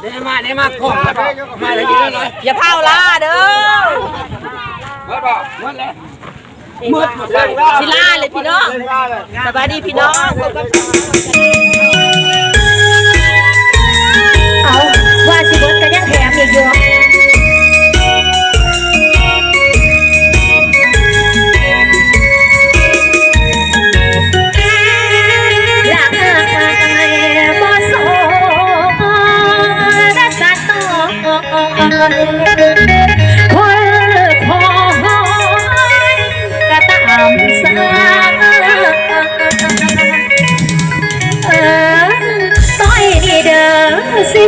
เดี๋ยวมาเดี๋ยวมาของมามาเลยกินเลยอย่าเผาล่าเด้อมาบอกหมดเลยหมดหมดเลยสิล่าเลยพี่น้องสบายดีพี่น้องเอาว่าสิบดก็ยังแถมอีกอยู่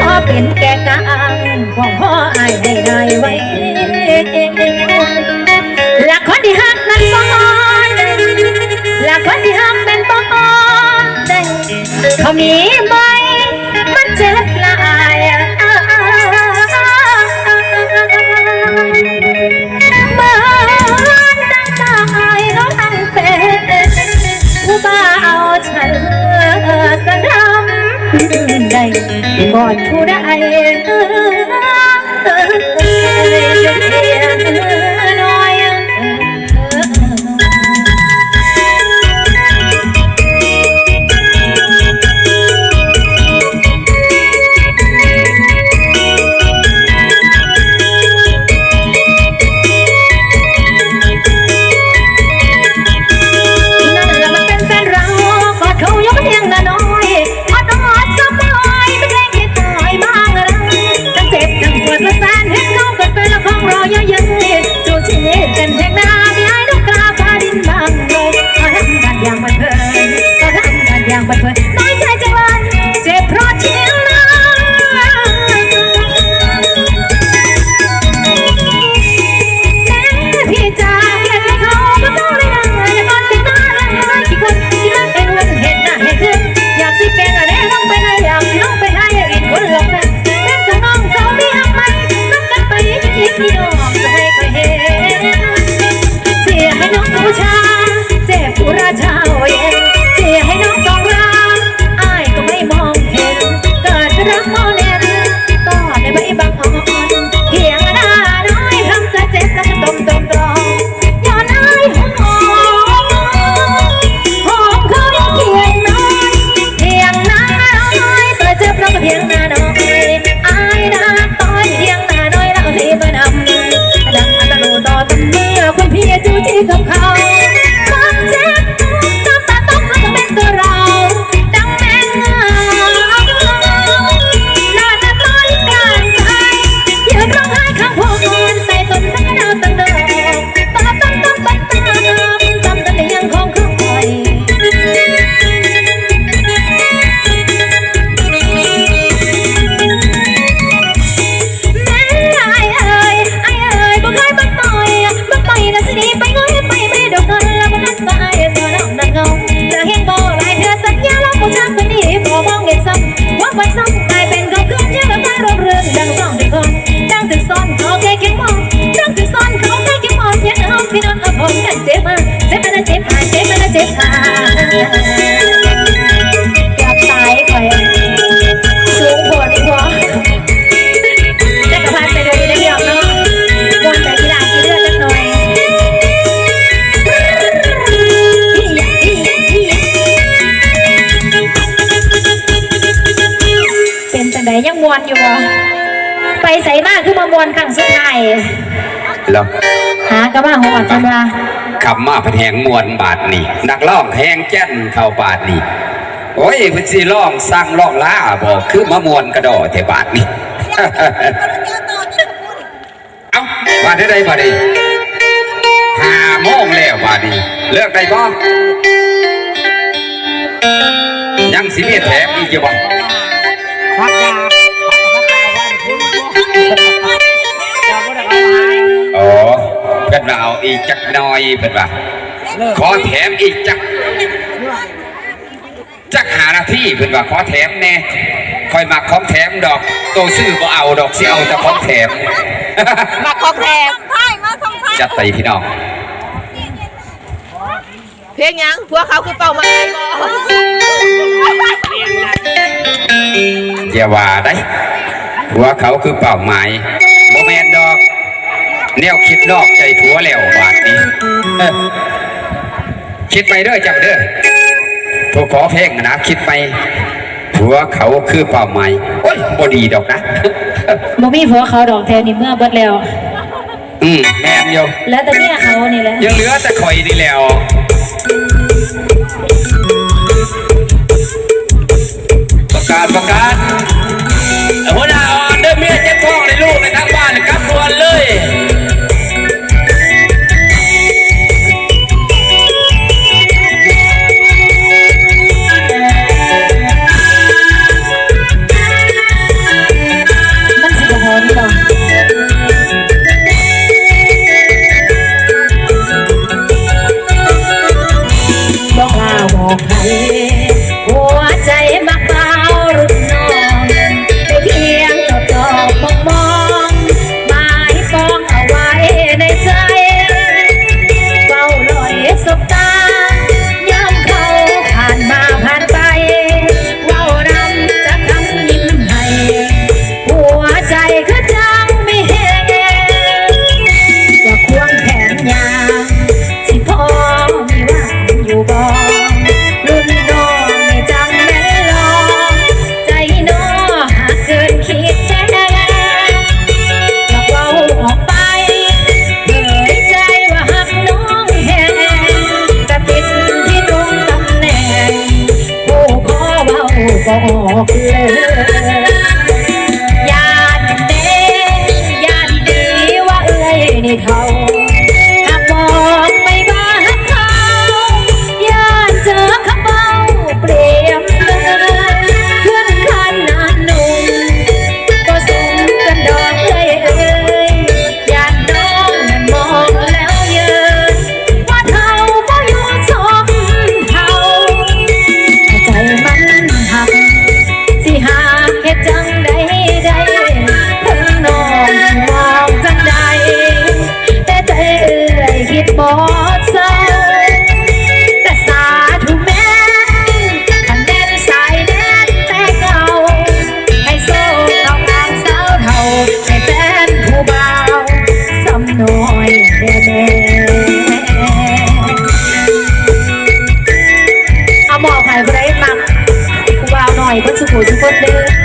พอเป็นแก่กลางบอกพ่ออายได้ได้ไว้ละคนที่หักนั้นบ่ละคนที่หักเป็นบ่ได้เขามีไำว่าไปซ้ำกลายเป็นของคืนยังละมเรื่องดังซ่องถึงคนดังถึงซ่อนเขาแค่เข็มมองดังถึงซ่อนเขาแค่เข็มมองยังเอาพี่น้องเอาผมกันเจ็บมาเจ็บมาเจ็บหายเจ็บมาเจ็บหาย มากคือมามวนครั้งสุดท้ายแล้วหากะมาหอดจังว่าขับมาพันแหงมวนบาทนี่นักร้องแหงแจ้นเข้าบาทนี่โอ้ยเพิ่นสิร้องสร้างร้องล้าบอกคือมามวนกระดอแต่บาทนี่เอ้าบาทได้ใดบาทนี้ห้าโมงแล้วบาทนี้เลิกได้บ่ยังสิมีแถมอีกอยู่บ่พักยา นาเอาอีจักน้อยเพิ่นว่าขอแถมอีจักจักหาหน้าที่เพิ่นว่าขอแถมแน่คอยมาของแถมดอกโตซื้อก็เอาดอกเสิเอาแต่ของแถมมาของแถมจัดไปพี่น้องเพลงยังพวกเขาคือเป่าหมายอย่าว่าได้พวกเขาคือเป่าหมาโมเมนดอก แนวคิดนอกใจผัวแล้วบาทนี้คิดไปเด้อเจ้าเด้อตัวขอเพลงนะคิดไปผัวเขาคือเป้าหมายโอ้ยบอดีดอกนะบ่มีผัวเขาดอกแทนนี่เมื่อบดแล้ว อืมแม่เดียวแล้วแต่เมียเขานี่แหละยังเหลือแต่คอยนี่แล้วประกาศประกาศหัวหน้าออนเดอร์เมียเจ็บข้องในลูกในทั้งบ้านกับรวนเลย Hey. ายบ่ได้มักผู้บ่าวหน่อยเพิ่นสุขุมเพิ่นเด้อ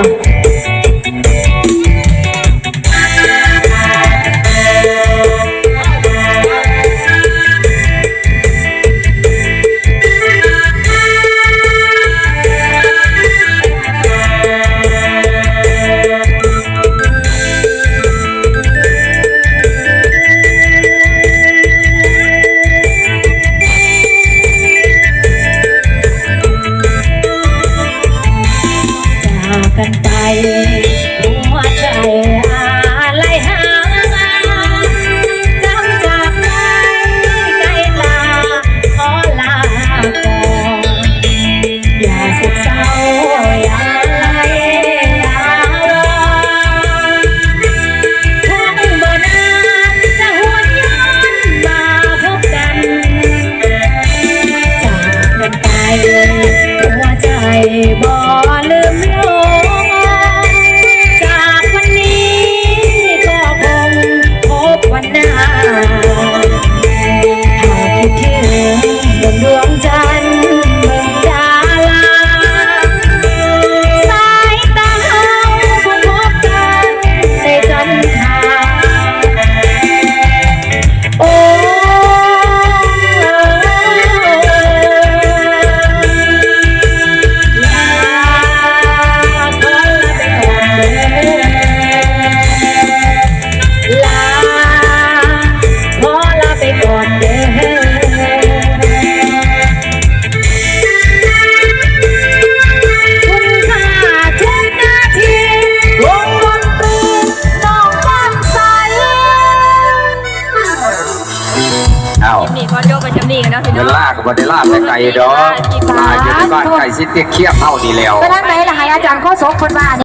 Hallelujah. Bye. บ่ได้ลากไปไกลดอกลากอยู่ในบ้านไก่สิเตียเคียบเฮานี่แล้ว ไปทางไหนล่ะให้อาจารย์โคศกคนว่า